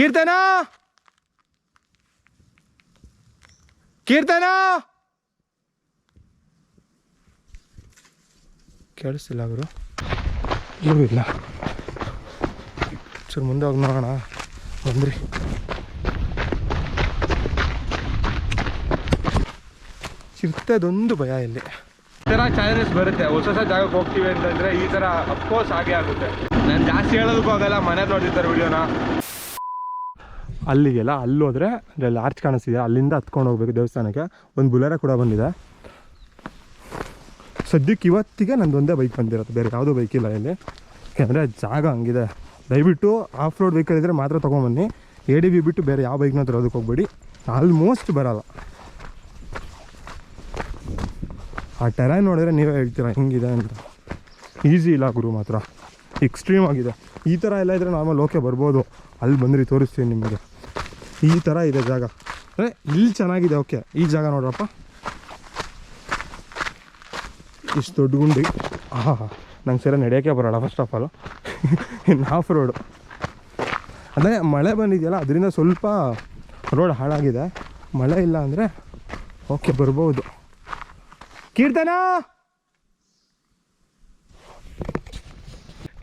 ಕೀರ್ತನ? ಕೀರ್ತನ? ಕೇಳಿಸ್ತಿಲ್ಲ ಅವರು ಇಲ್ಲೂ ಇಲ್ಲ. ಸರ್ ಮುಂದೆ ಹೋಗಿ ನೋಡೋಣ. ಬಂದ್ರಿ. ಚಿರ್ತದೊಂದು ಭಯ ಇಲ್ಲಿ. ಈ ಥರ ಚಾಲೆಂಜಸ್ ಬರುತ್ತೆ. ಹೊಸ ಹೊಸ ಜಾಗಕ್ಕೆ ಹೋಗ್ತೀವಿ ಅಂತಂದರೆ ಈ ಥರ ಅಫ್ಕೋರ್ಸ್ ಹಾಗೆ ಆಗುತ್ತೆ. ನಾನು ಜಾಸ್ತಿ ಹೇಳೋದಕ್ಕೂ ಆಗಲ್ಲ ಮನೆ ನೋಡಿರ್ತಾರೆ ವಿಡಿಯೋನ ಅಲ್ಲಿಗೆಲ್ಲ, ಅಲ್ಲಿ ಹೋದ್ರೆ ಅಲ್ಲಿ ಕಾಣಿಸ್ತಿದೆ, ಅಲ್ಲಿಂದ ಹತ್ಕೊಂಡು ಹೋಗ್ಬೇಕು ದೇವಸ್ಥಾನಕ್ಕೆ. ಒಂದು ಬುಲೆರ ಕೂಡ ಬಂದಿದೆ. ಸದ್ಯಕ್ಕೆ ಇವತ್ತಿಗೆ ನಂದು ಒಂದೇ ಬೈಕ್ ಬಂದಿರುತ್ತೆ ಬೇರೆ ಯಾವುದೂ ಬೈಕ್ ಇಲ್ಲ ಇಲ್ಲಿ. ಯಾಕೆಂದರೆ ಜಾಗ ಹಂಗಿದೆ. ದಯವಿಟ್ಟು ಆಫ್ ರೋಡ್ ವೆಹಿಕಲ್ ಮಾತ್ರ ತೊಗೊಂಬನ್ನಿ. ಎ ಡಿ ಬಿ ಬಿಟ್ಟು ಬೇರೆ ಯಾವ ಬೈಕ್ನ ಅದಕ್ಕೆ ಹೋಗ್ಬೇಡಿ. ಆಲ್ಮೋಸ್ಟ್ ಬರಲ್ಲ. ಆ ಟೆರೈನ್ ನೋಡಿದ್ರೆ ನೀವೇ ಹೇಳ್ತೀರಾ, ಹೆಂಗಿದೆ ಅಂತ. ಈಸಿ ಇಲ್ಲ ಗುರು ಮಾತ್ರ. ಎಕ್ಸ್ಟ್ರೀಮ್ ಆಗಿದೆ. ಈ ಥರ ಎಲ್ಲ ಇದ್ದರೆ ನಾರ್ಮಲ್ ಓಕೆ ಬರ್ಬೋದು. ಅಲ್ಲಿ ಬಂದ್ರಿ, ತೋರಿಸ್ತೀನಿ ನಿಮಗೆ. ಈ ಥರ ಇದೆ ಜಾಗ. ಅಂದರೆ ಇಲ್ಲಿ ಚೆನ್ನಾಗಿದೆ, ಓಕೆ. ಈ ಜಾಗ ನೋಡ್ರಪ್ಪ. ಇಷ್ಟು ದೊಡ್ಡ ಗುಂಡಿ. ಹಾ ನಂಗೆ ಸರಿ ನಡೆಯೋಕ್ಕೆ ಬರೋಲ್ಲ ಫಸ್ಟ್ ಆಫ್ ಆಲ್ ಇನ್ನು ಹಾಫ್ ರೋಡು ಅಂದರೆ, ಮಳೆ ಬಂದಿದೆಯಲ್ಲ, ಅದರಿಂದ ಸ್ವಲ್ಪ ರೋಡ್ ಹಾಳಾಗಿದೆ. ಮಳೆ ಇಲ್ಲ ಅಂದರೆ, ಓಕೆ, ಬರ್ಬೋದು. ಕೀರ್ತನ!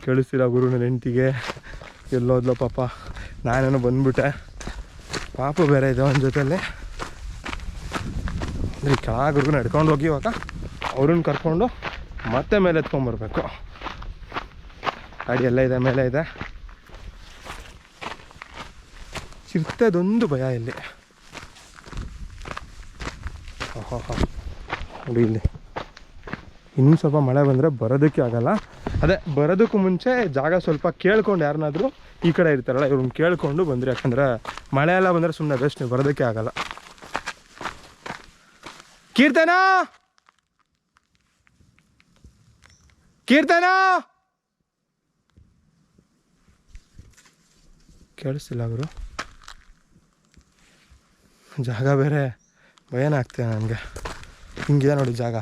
ಕೇಳಿಸ್ತೀರಾ ಗುರು ನನ್ನ ಹೆಂಡ್ತಿಗೆ? ಎಲ್ಲೋದ್ಲೋ ಪಾಪ, ನಾನೇನೋ ಬಂದ್ಬಿಟ್ಟೆ. ಪಾಪ ಬೇರೆ ಇದೆ ಅವನ ಜೊತೆಯಲ್ಲಿ. ಅಂದರೆ ಕೆಳಗ್ರಿಗೂ ನಡ್ಕೊಂಡು ಹೋಗಿ ಇವಾಗ ಅವ್ರನ್ನ ಕರ್ಕೊಂಡು ಮತ್ತೆ ಮೇಲೆ ಎತ್ಕೊಂಬರ್ಬೇಕು ಗಾಡಿ ಎಲ್ಲ ಇದೆ, ಮೇಲೆ ಇದೆ. ಚಿರ್ತದೊಂದು ಭಯ ಇಲ್ಲಿ. ನೋಡಿ ಇಲ್ಲಿ. ಇನ್ನೂ ಸ್ವಲ್ಪ ಮಳೆ ಬಂದರೆ ಬರೋದಕ್ಕೆ ಆಗಲ್ಲ. ಅದೇ ಬರೋದಕ್ಕೂ ಮುಂಚೆ ಜಾಗ ಸ್ವಲ್ಪ ಕೇಳ್ಕೊಂಡು ಯಾರನ್ನಾದರೂ ಈ ಕಡೆ ಇರ್ತಾರಲ್ಲ ಇವ್ರನ್ನ ಕೇಳಿಕೊಂಡು ಬಂದ್ರಿ. ಯಾಕಂದರೆ ಮಳೆ ಎಲ್ಲ ಬಂದರೆ ಸುಮ್ಮನೆ ಬೆಸ್ಟ್ ನೀವು ಬರೋದಕ್ಕೆ ಆಗಲ್ಲ. ಕೀರ್ತನ? ಕೀರ್ತನ? ಕೇಳಿಸ್ತಿಲ್ಲ ಅವರು ಜಾಗ ಬೇರೆ ಭಯನ ನನಗೆ. ಹಿಂಗಿದೆ ನೋಡಿ ಜಾಗ.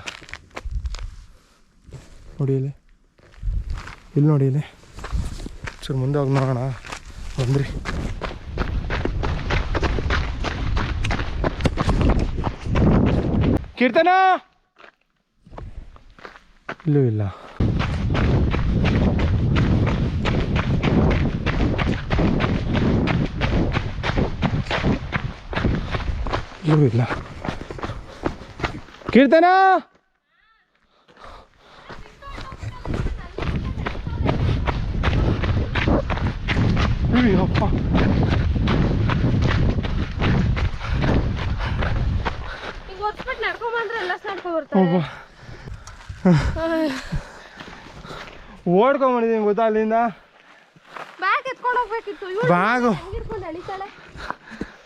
ನೋಡಿ ಇಲ್ಲಿ ಇಲ್ಲಿ ನೋಡಿ ಇಲ್ಲಿ ಮುಂದೆ ಹೋಗಿ ನೋಡೋಣ. ಬಂದ್ರಿ. ಕೀರ್ತನ? ಇಲ್ಲೂ ಇಲ್ಲ. ಇಲ್ಲೂ ಇಲ್ಲ. ಕೀರ್ತನ? ಒಬ್ಬ ಓಡ್ಕೊಂಬಂದಿದ್ದೀನಿ ಗೊತ್ತಾ ಅಲ್ಲಿಂದ? ಬ್ಯಾಗ್ ಎತ್ಕೊಂಡು ಹೋಗ್ಬೇಕಿತ್ತು. ಬ್ಯಾಗು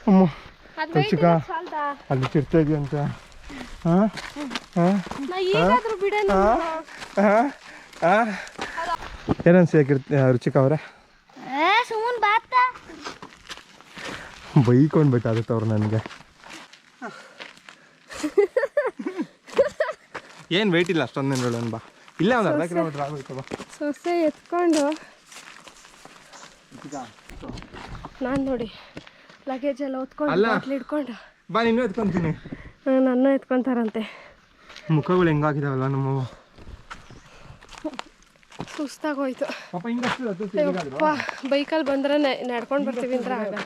ಅಮ್ಮ. weight ಅಲ್ಲಿ ಚಿರ್ತೆ ಇದೆಯಂತ ಹಾಂ? ಹಾಂ? ಹಾಂ? ಕೀರ್ತಿ ರುಚಿಕ ಅವರೇ ಸುಮ್ಮನ್ ಬಾತ ಬೈಕೊಂಡು ಬೇಕಾಗುತ್ತೆ ಅವ್ರು ನನಗೆ. ಏನು ವೆಯ್ಟ್ ಇಲ್ಲ ಅಷ್ಟೊಂದು ಹೇಳೋಣ ಬಾ. ಇಲ್ಲ ಒಂದು ಅರ್ಧ ಕಿಲೋಮೀಟರ್ ಆಗಬೇಕು ಬಾ. ಸೊಸೆ ಎತ್ಕೊಂಡು. ನಾನು ನೋಡಿ ಲಗೇಜ್ ಎಲ್ಲ ಹೊತ್ಕೊಂಡು. ಬಾಟ್ಲಿ ಇಟ್ಕೊಂಡು ಬಾ ನಿನ್ನೂ ಎತ್ಕೊಂತೀನಿ. ನನ್ನ ಎತ್ಕೊಂತಾರಂತೆ. ಮುಖಗಳು ಹೆಂಗಾಗಿದಾವಲ್ಲ ನಮ್ಮ ಸುಸ್ತಾಗೋಯ್ತು ಬೈಕಲ್ಲಿ ಬಂದ್ರೆ ನಡ್ಕೊಂಡು ಬರ್ತೀವಿ ಅಂದ್ರೆ ಆಗಲ್ಲ.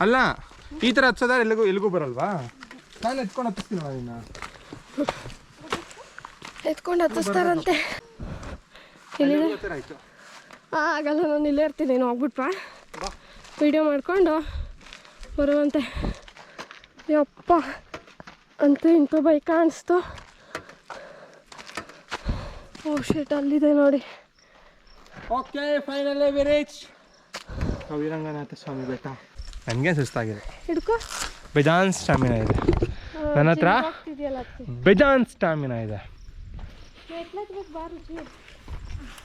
ಅಲ್ಲ ಈ ಥರ ಹಚ್ಚೋದಾರ ಎಲ್ಲಿಗೂ ಎಲ್ಲಿಗೂ ಬರಲ್ವಾ? ನಾನು ಎತ್ಕೊಂಡು ಹತ್ತಿಸ್ತೀನಲ್ಲ ನಿನ್ನ ಎತ್ಕೊಂಡು ಹತ್ತಿಸ್ತಾರಂತೆ. ಆಯ್ತು? ಆ, ಆಗಲ್ಲ ನಾನು ಇಲ್ಲೇ ಇರ್ತೀನಿ ನೀನು ಹೋಗ್ಬಿಟ್ವಾ? ವಿಡಿಯೋ ಮಾಡಿಕೊಂಡು ಬರುವಂತೆ. ಯಪ್ಪ ಅಂತೂ ಇಂಥ ಬೈಕ್ ಕಾಣಿಸ್ತು. ಓ ಶೇಟ್ ಅಲ್ಲಿದೆ ನೋಡಿ. ಓಕೆ ಫೈನಲ್ ವಿರೇಜ್ ವೀರಂಗನಾಥ ಸ್ವಾಮಿ ಬೆಟ್ಟ ನನಗೆ ಸುಸ್ತಾಗಿದೆ ಹಿಡ್ಕೋ. ಬೇಜಾನ್ ಸ್ಟಾಮಿನಾ ಇದೆ. ನನ್ನ ಹತ್ರ ಬೆಜಾನ್ ಸ್ಟಾಮಿನಾ ಇದೆ.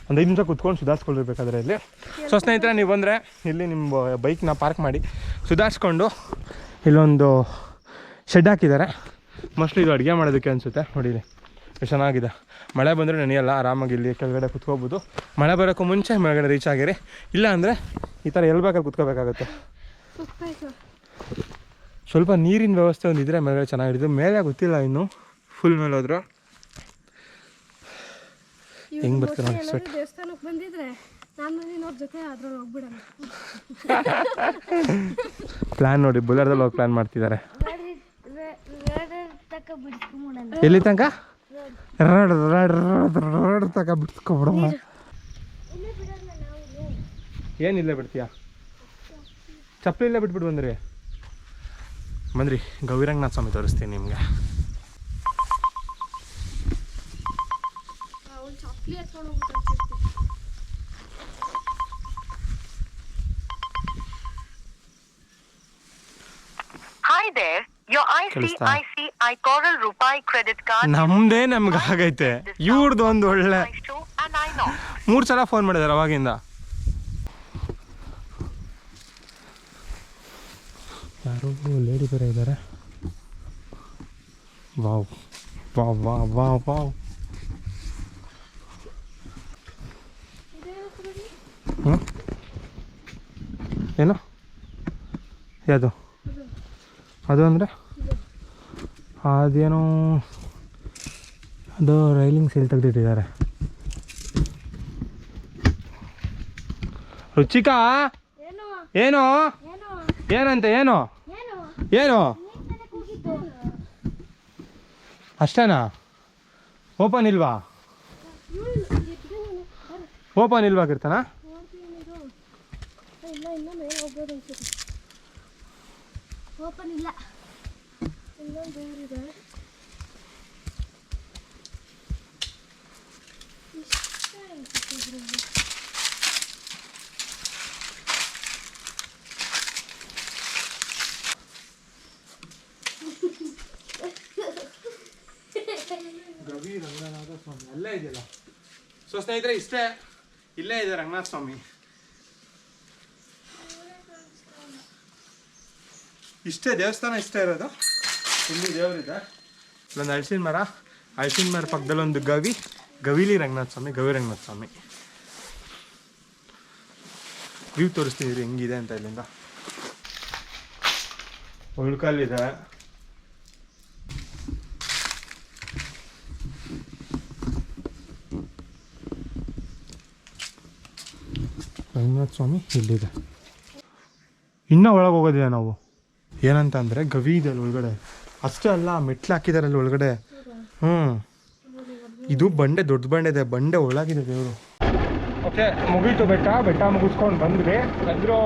ಒಂದು ಐದು ನಿಮಿಷ ಕುತ್ಕೊಂಡು ಸುಧಾರಿಸ್ಕೊಳ್ಬೇಕಾದ್ರೆ ಇಲ್ಲಿ. ಸೊ ಸ್ನೇಹಿತರೆ ನೀವು ಬಂದರೆ ಇಲ್ಲಿ ನಿಮ್ಮ ಬೈಕ್ನ ಪಾರ್ಕ್ ಮಾಡಿ ಸುಧಾರಿಸ್ಕೊಂಡು ಇಲ್ಲೊಂದು ಶೆಡ್ ಹಾಕಿದ್ದಾರೆ. ಮೋಸ್ಟ್ಲಿ ಇದು ಅಡುಗೆ ಮಾಡೋದಕ್ಕೆ ಅನಿಸುತ್ತೆ. ನೋಡಿ ಇಲ್ಲಿ ಚೆನ್ನಾಗಿದೆ. ಮಳೆ ಬಂದರೆ ನೆನೆಯಲ್ಲ ಆರಾಮಾಗಿ ಇಲ್ಲಿ ಕೆಳಗಡೆ ಕುತ್ಕೋಬೋದು. ಮಳೆ ಬರೋಕ್ಕೂ ಮುಂಚೆ ಮೇಲ್ಗಡೆ ರೀಚ್ ಆಗಿರಿ. ಇಲ್ಲ ಅಂದರೆ ಈ ಥರ ಎಲ್ಲಿ ಬೇಕಾದ್ರೆ ಕುತ್ಕೋಬೇಕಾಗುತ್ತೆ. ಸ್ವಲ್ಪ ನೀರಿನ ವ್ಯವಸ್ಥೆ ಒಂದು ಇದ್ರೆ ಮೇಲೆ ಚೆನ್ನಾಗಿದ್ದು ಮೇಲೆ ಗೊತ್ತಿಲ್ಲ ಇನ್ನು. ಫುಲ್ ಮೇಲೆ ಹೋದ್ರೆ. ಹೆಂಗ್ ಬರ್ತಾರೆ ದೇವಸ್ಥಾನಕ್ಕೆ ಬಂದಿದ್ರೆ ಪ್ಲ್ಯಾನ್ ನೋಡಿ ಬುಲರ್ದಲ್ಲಿ ಹೋಗಿ ಪ್ಲಾನ್ ಮಾಡ್ತಿದ್ದಾರೆ ಎಲ್ಲಿ ತನಕ? ರಡ್. ರಡ್ ರಡ್ ರಡ್ ತಕ ಬಿಡ್ಸ್ಕೊಬಿಡಮ್ಮ ಇಲ್ಲೇ ಏನಿಲ್ಲ ಬಿಡ್ತೀಯಾ? ಚಪ್ಪಲಿ ಇಲ್ಲೇ ಬಿಟ್ಬಿಟ್ಟು ಬಂದ್ರಿ ಬಂದ್ರಿ ಗೌರಿರಂಗನಾಥ ಸ್ವಾಮಿ ತೋರಿಸ್ತೀನಿ ನಿಮಗೆ. ನಮ್ದೇ ನಮ್ಗೆ ಆಗೈತೆ ಇವ್ರದ್ದು ಒಂದು ಒಳ್ಳೆ. ಮೂರು ಸಲ ಫೋನ್ ಮಾಡಿದಾರೆ ಅವಾಗಿಂದ. ಯಾರೋ ಲೇಡಿ ಬೇರೆ ಇದ್ದಾರೆ wow wow wow wow wow. ಹ್ಞೂ ಏನು? ಯಾವುದು? ಅದು ಅಂದರೆ? ಅದೇನೋ ಅದು ರೈಲಿಂಗ್ ಸೀಲ್ ತೆಗೆದಿಟ್ಟಿದ್ದಾರೆ. ರುಚಿಕಾ? ಏನು? ಏನು? ಏನು? ಏನಂತೆ ಏನು? ಏನು ಅಷ್ಟೇನಾ ಓಪನ್ ಇಲ್ವಾ ಓಪನ್ ಇಲ್ವಾ ಕೀರ್ತನ ಇಲ್ಲ ಇನ್ನ ಮೇಲೆ ಹೋಗ್ಬೋದು ಅನ್ಸುತ್ತೆ ಓಪನ್ ಇಲ್ಲ ಇಷ್ಟೇ ಅನ್ಸುತ್ತೆ ಇದ್ರಲ್ಲಿ. ಗವಿ ರಂಗನಾಥ ಸ್ವಾಮಿ ಅಲ್ಲೇ ಇದೆಯಲ್ಲ? ಸೊ ಸ್ನೇಹಿತರೆ ಇಷ್ಟೇ ಇಲ್ಲೇ ಇದೆ ರಂಗನಾಥ ಸ್ವಾಮಿ. ಇಷ್ಟೇ ದೇವಸ್ಥಾನ ಇಷ್ಟೇ ಇರೋದು? ಇಲ್ಲಿ ದೇವರಿದೆ. ಇಲ್ಲೊಂದು ಅಳಸಿನ ಮರ ಅಳಸಿನ ಮರ ಪಕ್ಕದಲ್ಲಿ ಒಂದು ಗವಿ ಗವಿಲಿ ರಂಗನಾಥ ಸ್ವಾಮಿ ಗವಿ ರಂಗನಾಥ ಸ್ವಾಮಿ. ವ್ಯೂ ತೋರಿಸ್ತೀನಿ ಹೆಂಗಿದೆ ಅಂತ ಇಲ್ಲಿಂದ. ಉಳ್ಕಲ್ಲಿದೆ ರಂಗನಾಥ ಸ್ವಾಮಿ ಇಲ್ಲಿದೆ. ಇನ್ನೂ ಒಳಗೆ ಹೋಗೋದಿಲ್ಲ ನಾವು. ಏನಂತ ಅಂದರೆ ಗವಿ ಇದೆ ಅಲ್ಲಿ ಒಳಗಡೆ? ಅಷ್ಟೇ ಅಲ್ಲ ಮೆಟ್ಲು ಹಾಕಿದ್ದಾರೆ ಅಲ್ಲಿ ಒಳಗಡೆ? ಹ್ಞೂ ಇದು ಬಂಡೆ ದೊಡ್ಡ ಬಂಡೆ ಇದೆ. ಬಂಡೆ ಒಳಗಿದೆ ದೇವರು. ಓಕೆ ಮುಗೀತು ಬೆಟ್ಟ. ಬೆಟ್ಟ ಮುಗಿಸ್ಕೊಂಡು ಬಂದ್ವಿ. ಅಂದ್ರು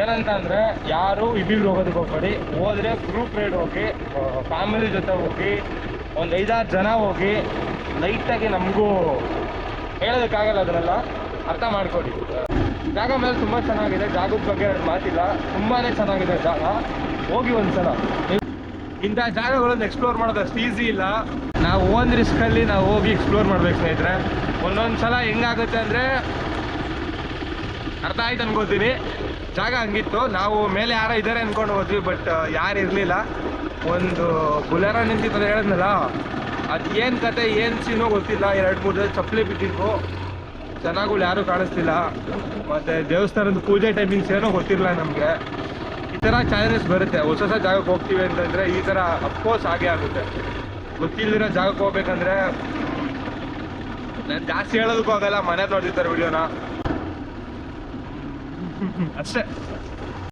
ಏನಂತ ಅಂದರೆ ಯಾರು ಇಬ್ಬಿಬ್ರು ಹೋಗೋದಕ್ಕೆ ಹೋಗ್ಬೇಡಿ. ಹೋದ್ರೆ ಗ್ರೂಪ್ ರೈಡ್ ಹೋಗಿ ಫ್ಯಾಮಿಲಿ ಜೊತೆ ಹೋಗಿ ಒಂದು ಐದಾರು ಜನ ಹೋಗಿ ಲೈಟಾಗಿ ನಮಗೂ ಹೇಳೋದಕ್ಕಾಗಲ್ಲ ಅದನ್ನೆಲ್ಲ ಅರ್ಥ ಮಾಡ್ಕೊಳ್ಳಿ. ಜಾಗ ಮೇಲೆ ತುಂಬ ಚೆನ್ನಾಗಿದೆ. ಜಾಗದ ಬಗ್ಗೆ ಮಾತಿಲ್ಲ. ತುಂಬಾ ಚೆನ್ನಾಗಿದೆ ಜಾಗ. ಹೋಗಿ ಒಂದ್ಸಲ. ಸಲ ಇಂಥ ಜಾಗಗಳನ್ನು ಎಕ್ಸ್ಪ್ಲೋರ್ ಮಾಡೋದು ಅಷ್ಟು ಈಸಿ ಇಲ್ಲ. ನಾವು ಓನ್ ರಿಸ್ಕಲ್ಲಿ ನಾವು ಹೋಗಿ ಎಕ್ಸ್ಪ್ಲೋರ್ ಮಾಡ್ಬೇಕು ಸ್ನೇಹಿತರೆ. ಒಂದೊಂದು ಸಲ ಹೆಂಗಾಗುತ್ತೆ ಅಂದರೆ ಅರ್ಥ ಆಯ್ತು ಅನ್ಕೋತೀನಿ ಜಾಗ ಹಂಗಿತ್ತು. ನಾವು ಮೇಲೆ ಯಾರೋ ಇದ್ದಾರೆ ಅಂದ್ಕೊಂಡು ಹೋದ್ವಿ ಬಟ್ ಯಾರು ಇರಲಿಲ್ಲ. ಒಂದು ಬುಲೆರ ನಿಂತಿತ್ತು ಹೇಳಿದ್ನಲ್ಲ. ಅದು ಏನು ಕತೆ, ಏನು ಸೀನೋ ಗೊತ್ತಿಲ್ಲ. ಎರಡು ಮೂರು ಚಪ್ಪಲಿ ಬಿದ್ದಿದ್ವು ಜನಗಳು ಯಾರೂ ಕಾಣಿಸ್ತಿಲ್ಲ. ಮತ್ತು ದೇವಸ್ಥಾನದ ಪೂಜೆ ಟೈಮಿಂಗ್ಸ್ ಏನೋ ಗೊತ್ತಿರಲ್ಲ ನಮಗೆ. ಈ ಥರ ಚಾಲೆಂಜಸ್ ಬರುತ್ತೆ. ಹೊಸ ಹೊಸ ಜಾಗಕ್ಕೆ ಹೋಗ್ತೀವಿ ಅಂತಂದರೆ ಈ ಥರ ಅಫ್ಕೋರ್ಸ್ ಹಾಗೆ ಆಗುತ್ತೆ. ಗೊತ್ತಿಲ್ಲದಿರೋ ಜಾಗಕ್ಕೆ ಹೋಗ್ಬೇಕಂದ್ರೆ ನಾನು ಜಾಸ್ತಿ ಹೇಳೋದಕ್ಕೂ ಆಗಲ್ಲ ಮನೆ ನೋಡ್ತಿರ್ತಾರೆ ವಿಡಿಯೋನ ಅಷ್ಟೇ.